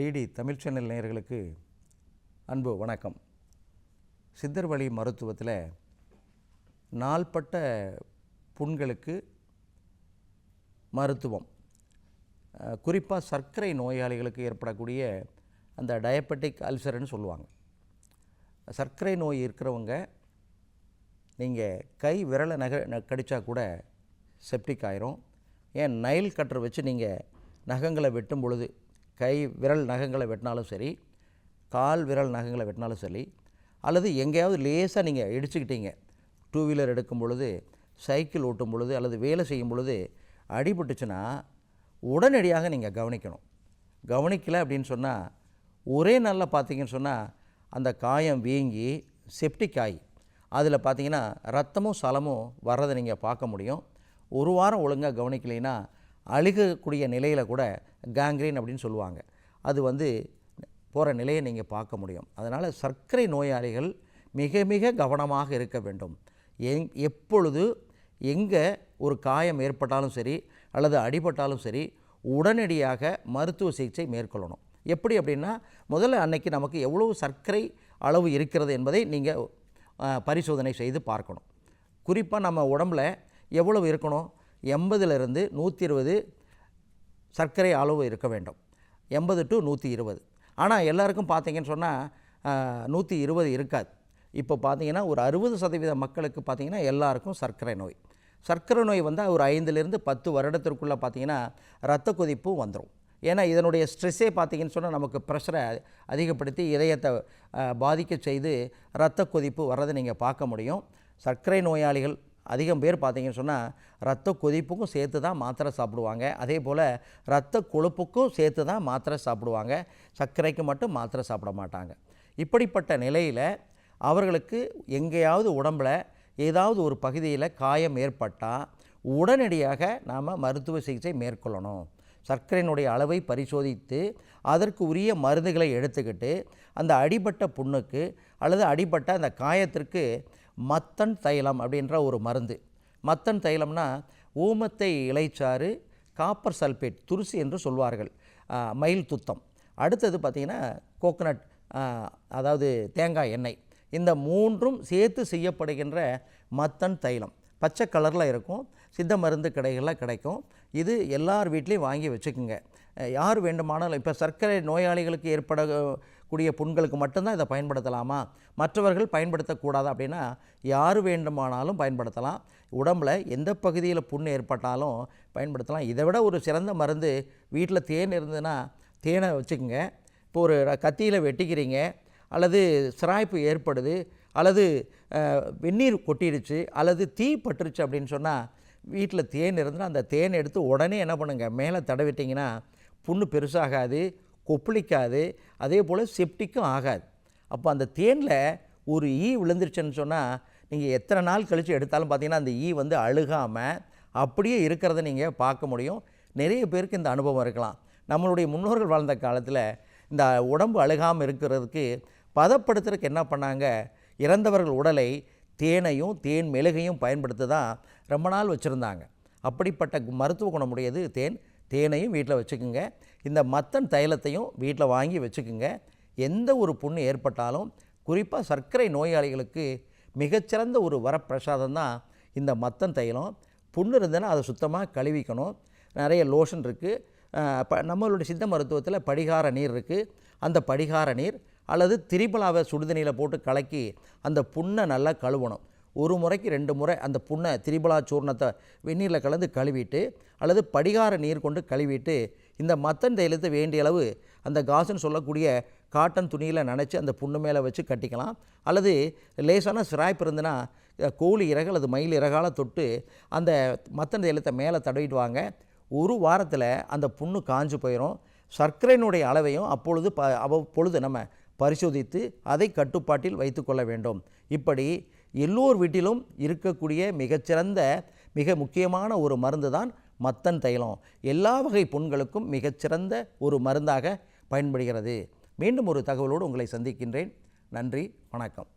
DD Tamil channel நேயர்களுக்கு அன்பு வணக்கம். சித்தர் வழி மருத்துவத்தில் நாள்பட்ட புண்களுக்கு மருத்துவம். குறிப்பாக சர்க்கரை நோயாளிகளுக்கு ஏற்படக்கூடிய அந்த டயபெட்டிக் அல்சர்னு சொல்லுவாங்க. சர்க்கரை நோய் இருக்கிறவங்க நீங்கள் கை விரலை நக ந- கூட செப்டிக் ஆயிரும். ஏன் நைல் கட்டர் வச்சு நீங்கள் நகங்களை வெட்டும் பொழுது கை விரல் நகங்களை வெட்டினாலும் சரி கால் விரல் நகங்களை வெட்டினாலும் சரி அல்லது எங்கேயாவது லேசாக நீங்கள் இடிச்சுக்கிட்டீங்க. டூ வீலர் எடுக்கும் பொழுது சைக்கிள் ஓட்டும் பொழுது அல்லது வேலை செய்யும் பொழுது அடிபட்டுச்சுன்னா உடனடியாக நீங்கள் கவனிக்கணும். கவனிக்கலை அப்படின்னு சொன்னால் ஒரே நாளில் பார்த்தீங்கன்னு சொன்னால் அந்த காயம் வீங்கி செப்டிக் ஆகி. அதில் பார்த்தீங்கன்னா ரத்தமும் சலமும் வர்றதை நீங்கள் பார்க்க முடியும். ஒரு வாரம் ஒழுங்காக கவனிக்கலைன்னா அழுகக்கூடிய நிலையில் கூட கேங்க்ரீன் அப்படின்னு சொல்லுவாங்க. அது வந்து போகிற நிலையை நீங்கள் பார்க்க முடியும். அதனால் சர்க்கரை நோயாளிகள் மிக மிக கவனமாக இருக்க வேண்டும். எங் எப்பொழுது எங்கே ஒரு காயம் ஏற்பட்டாலும் சரி அல்லது அடிபட்டாலும் சரி உடனடியாக மருத்துவ சிகிச்சை மேற்கொள்ளணும். எப்படி அப்படின்னா முதல்ல அன்னைக்கு நமக்கு எவ்வளவு சர்க்கரை அளவு இருக்கிறது என்பதை நீங்கள் பரிசோதனை செய்து பார்க்கணும். குறிப்பாக நம்ம உடம்புல எவ்வளவு இருக்கணும்? எண்பதுலேருந்து நூற்றி இருபது சர்க்கரை அளவு இருக்க வேண்டும். எண்பது டு நூற்றி இருபது. ஆனால் எல்லாருக்கும் பார்த்தீங்கன்னு சொன்னால் நூற்றி இருபது இருக்காது. இப்போ பார்த்தீங்கன்னா ஒரு அறுபது சதவீத மக்களுக்கு பார்த்தீங்கன்னா எல்லாருக்கும் சர்க்கரை நோய். சர்க்கரை நோய் வந்தால் ஒரு ஐந்துலேருந்து பத்து வருடத்திற்குள்ளே பார்த்தீங்கன்னா ரத்த கொதிப்பும் வந்துடும் ஏன்னா இதனுடைய ஸ்ட்ரெஸ்ஸே பார்த்தீங்கன்னு சொன்னால் நமக்கு ப்ரெஷரை அதிகப்படுத்தி இதயத்தை பாதிக்க செய்து இரத்த கொதிப்பு வர்றதை நீங்கள் பார்க்க முடியும். சர்க்கரை நோயாளிகள் அதிகம் பேர் பார்த்தீங்கன்னு சொன்னால் ரத்த கொதிப்புக்கும் சேர்த்து தான் மாத்திரை சாப்பிடுவாங்க. அதே போல் ரத்த கொழுப்புக்கும் சேர்த்து தான் மாத்திரை சாப்பிடுவாங்க. சர்க்கரைக்கு மட்டும் மாத்திரை சாப்பிட மாட்டாங்க. இப்படிப்பட்ட நிலையில் அவர்களுக்கு எங்கேயாவது உடம்புல ஏதாவது ஒரு பகுதியில் காயம் ஏற்பட்டால் உடனடியாக நாம் மருத்துவ சிகிச்சை மேற்கொள்ளணும். சர்க்கரையினுடைய அளவை பரிசோதித்து அதற்கு உரிய மருந்துகளை எடுத்துக்கிட்டு அந்த அடிபட்ட புண்ணுக்கு அல்லது அடிபட்ட அந்த காயத்திற்கு மத்தன் தைலம் அப்படின்ற ஒரு மருந்து. மத்தன் தைலம்னா ஊமத்தை இலைச்சாறு காப்பர் சல்பேட் துருசி என்று சொல்வார்கள். மயில் துத்தம். அடுத்தது பார்த்திங்கன்னா கோகனட் அதாவது தேங்காய் எண்ணெய். இந்த மூன்றும் சேர்த்து செய்யப்படுகின்ற மத்தன் தைலம். பச்சை கலரில் இருக்கும். சித்த மருந்து கடைகளில் கிடைக்கும். இது எல்லார் வீட்லேயும் வாங்கி வச்சுக்கோங்க. யார் வேண்டுமானாலும் இப்போ சர்க்கரை நோயாளிகளுக்கு ஏற்படக்கூடிய புண்களுக்கு மட்டும்தான் இதை பயன்படுத்தலாமா? மற்றவர்கள் பயன்படுத்தக்கூடாது அப்படின்னா யார் வேண்டுமானாலும் பயன்படுத்தலாம். உடம்புல எந்த பகுதியில் புண் ஏற்பட்டாலும் பயன்படுத்தலாம். இதை விட ஒரு சிறந்த மருந்து வீட்டில் தேன் இருந்ததுன்னா தேனை வச்சுக்கோங்க. இப்போ ஒரு கத்தியில் வெட்டிக்கிறீங்க அல்லது சிராய்ப்பு ஏற்படுது அல்லது வெந்நீர் கொட்டிடுச்சு அல்லது தீ பட்டுருச்சு அப்படின்னு சொன்னால் வீட்டில் தேன் இருந்தால் அந்த தேன் எடுத்து உடனே என்ன பண்ணுங்கள் மேலே தடவிட்டிங்கன்னா புண்ணு பெருசாகாது கொப்பளிக்காது அதே போல் செப்டிக்கும் ஆகாது. அப்போ அந்த தேனில் ஒரு ஈ விழுந்துருச்சுன்னு சொன்னால் நீங்கள் எத்தனை நாள் கழித்து எடுத்தாலும் பார்த்தீங்கன்னா அந்த ஈ வந்து அழுகாமல் அப்படியே இருக்கிறத நீங்கள் பார்க்க முடியும். நிறைய பேருக்கு இந்த அனுபவம் இருக்கலாம். நம்மளுடைய முன்னோர்கள் வாழ்ந்த காலத்தில் இந்த உடம்பு அழுகாமல் இருக்கிறதுக்கு பதப்படுத்துறதுக்கு என்ன பண்ணாங்க இறந்தவர்கள் உடலை தேனையும் தேன் மெழுகையும் பயன்படுத்தி தான் ரொம்ப நாள் வச்சுருந்தாங்க. அப்படிப்பட்ட மருத்துவ குணமுடையது தேன். தேனையும் வீட்டில் வச்சுக்குங்க. இந்த மத்தன் தைலத்தையும் வீட்டில் வாங்கி வச்சுக்குங்க. எந்த ஒரு புண்ணு ஏற்பட்டாலும் குறிப்பாக சர்க்கரை நோயாளிகளுக்கு மிகச்சிறந்த ஒரு வரப்பிரசாதம் தான் இந்த மத்தன் தைலம். புண்ணு இருந்ததுன்னா அதை சுத்தமாக கழுவிக்கணும். நிறைய லோஷன் இருக்குது. ப நம்மளுடைய சித்த மருத்துவத்தில் படிகார நீர் இருக்குது. அந்த படிகார நீர் அல்லது திரிபலாவை சுடுதண்ணியில் போட்டு கலக்கி அந்த புண்ணை நல்லா கழுவணும். ஒரு முறைக்கு ரெண்டு முறை அந்த புண்ணை திரிபலா சூர்ணத்தை வெந்நீரில் கலந்து கழுவிட்டு அல்லது படிகார நீர் கொண்டு கழுவிட்டு இந்த மத்தன் தைலத்தை வேண்டிய அளவு அந்த காசுன்னு சொல்லக்கூடிய காட்டன் துணியில் நனைச்சி அந்த புண்ணு மேலே வச்சு கட்டிக்கலாம். அல்லது லேசான சிராய்ப்பு இருந்துன்னா கோழி இறகு அல்லது மயில் இறகால தொட்டு அந்த மத்தன் தைலத்தை மேலே தடவிடுவாங்க ஒரு வாரத்தில் அந்த புண்ணு காஞ்சு போயிடும் சர்க்கரையினுடைய அளவையும் அப்பொழுது ப அவ்வப்பொழுது நம்ம பரிசோதித்து அதை கட்டுப்பாட்டில் வைத்துக்கொள்ள வேண்டும். இப்படி எல்லோர் வீட்டிலும் இருக்கக்கூடிய மிகச்சிறந்த மிக முக்கியமான ஒரு மருந்து தான் மத்தன் தைலம். எல்லா வகை புண்களுக்கும் மிகச்சிறந்த ஒரு மருந்தாக பயன்படுகிறது. மீண்டும் ஒரு தகவலோடு உங்களை சந்திக்கின்றேன். நன்றி வணக்கம்.